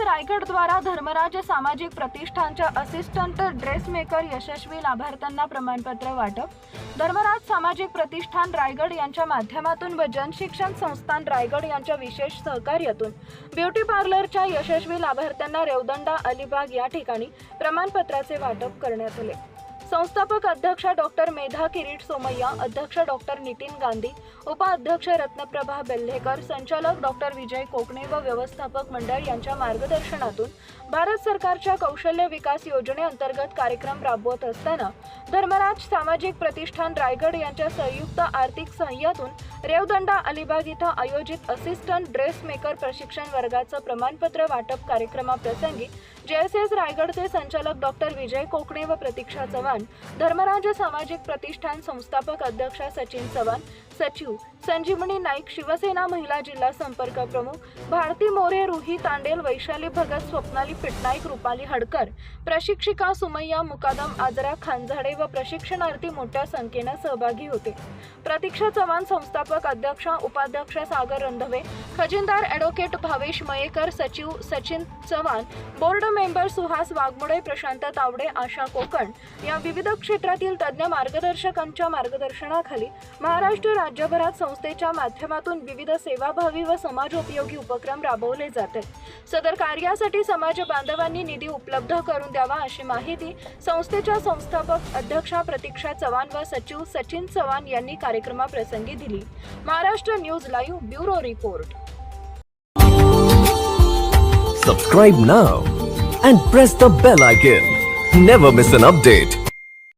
रायगड द्वारा धर्मराज सामाजिक प्रतिष्ठानच्या असिस्टंट ड्रेसमेकर यशस्वी लाभार्थ्यांना प्रमाणपत्र वाटप. धर्मराज सामाजिक प्रतिष्ठान रायगड यांच्या माध्यमातून व जनशिक्षण संस्थान रायगड यांच्या विशेष सहकार्यातून. ब्युटी पार्लरच्या यशस्वी लाभार्थ्यांना रेवदंडा अलिबाग या ठिकाणी प्रमाणपत्राचे वाटप करण्यात आले. संस्थापक अध्यक्ष डॉक्टर मेधा किरीट सोमय्या अध्यक्ष डॉक्टर नितीन गांधी उपाध्यक्ष रत्नप्रभा बेल्हेकर संचालक डॉक्टर विजय कोकणे व व्यवस्थापक मंडळ यांच्या मार्गदर्शनातून भारत सरकारच्या कौशल्य विकास योजनेअंतर्गत कार्यक्रम राबवत असताना धर्मराज सामाजिक प्रतिष्ठान रायगड यांच्या संयुक्त आर्थिक सहाय्यातून रेवदंडा अलिबाग इथं आयोजित असिस्टंट ड्रेस मेकर प्रशिक्षण वर्गाचं प्रमाणपत्र वाटप कार्यक्रमाप्रसंगी जेएसएस रायगडचे संचालक डॉक्टर विजय कोकणे व प्रतीक्षा चव्हाण धर्मराज सामाजिक प्रतिष्ठान संस्थापक अध्यक्ष सचिन चव्हाण सचिव संजीवनी नाईक शिवसेना महिला जिल्हा संपर्क प्रमुख भारती मोरे रुही तांडेल वैशाली भगत स्वप्नाली पिटनाईक रुपाली हडकर प्रशिक्षिका सुमय्या मुकादम आजरा खानझाडे व प्रशिक्षणार्थी मोठ्या संख्येनं सहभागी होते. प्रतीक्षा चव्हाण संस्थापक अध्यक्ष उपाध्यक्ष सागर रंधवे खजिनदार ॲडव्होकेट भावेश मयेकर सचिव सचिन चव्हाण बोर्ड मेंबर सुहास वाघमोडे प्रशांत तावडे आशा कोकण या विविध क्षेत्रातील तज्ज्ञ मार्गदर्शकांच्या मार्गदर्शनाखाली महाराष्ट्र राज्यभरात संस्थेच्या माध्यमातून विविध सेवाभावी व समाजोपयोगी उपक्रम राबवले जात आहेत सदर कार्यासाठी समाज बांधवांनी निधी उपलब्ध करून द्यावा अशी माहिती संस्थेच्या संस्थापक अध्यक्षा प्रतीक्षा चव्हाण व सचिव सचिन चव्हाण यांनी कार्यक्रमाप्रसंगी दिली Maharashtra news live bureau report Subscribe now and press the bell icon. Never miss an update.